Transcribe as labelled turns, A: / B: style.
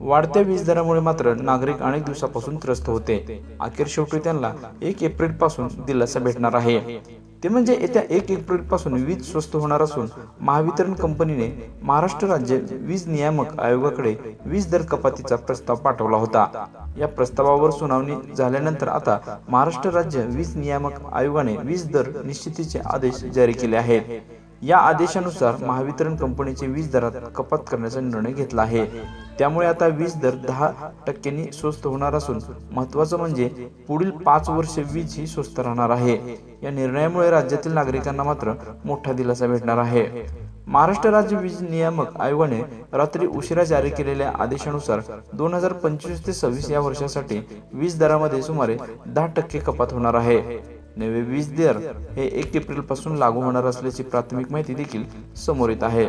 A: वाढत्या वीज दरामुळे मात्र नागरिक अनेक दिवसापासून त्रस्त होते. अखेर शेवटी त्यांना एक एप्रिलपासून दिलासा भेटणार आहे. ते म्हणजे येत्या एक एप्रिलपासून वीज स्वस्त होणार असून महावितरण कंपनीने महाराष्ट्र राज्य वीज नियामक आयोगाकडे वीज दर कपातीचा प्रस्ताव पाठवला होता. या प्रस्तावावर सुनावणी झाल्यानंतर आता महाराष्ट्र राज्य वीज नियामक आयोगाने वीज दर निश्चितीचे आदेश जारी केले आहेत. या आदेशानुसार महावितरण कंपनीचे वीज दरात कपात करण्याचा निर्णय घेतला आहे. त्यामुळे आता वीज दर दहा टक्क्यांनी स्वस्त होणार असून महत्वाचं म्हणजे पुढील पाच वर्ष वीज ही स्वस्त राहणार आहे. या निर्णयामुळे राज्यातील नागरिकांना मात्र मोठा दिलासा भेटणार आहे. महाराष्ट्र राज्य वीज नियामक आयोगाने रात्री उशिरा जारी केलेल्या आदेशानुसार दोन हजार पंचवीस ते सव्वीस या वर्षासाठी वीज दरामध्ये सुमारे दहा टक्के कपात होणार आहे. नवे वीज दर हे एक एप्रिलपासून लागू होणार असल्याची प्राथमिक माहिती देखील समोर येत आहे.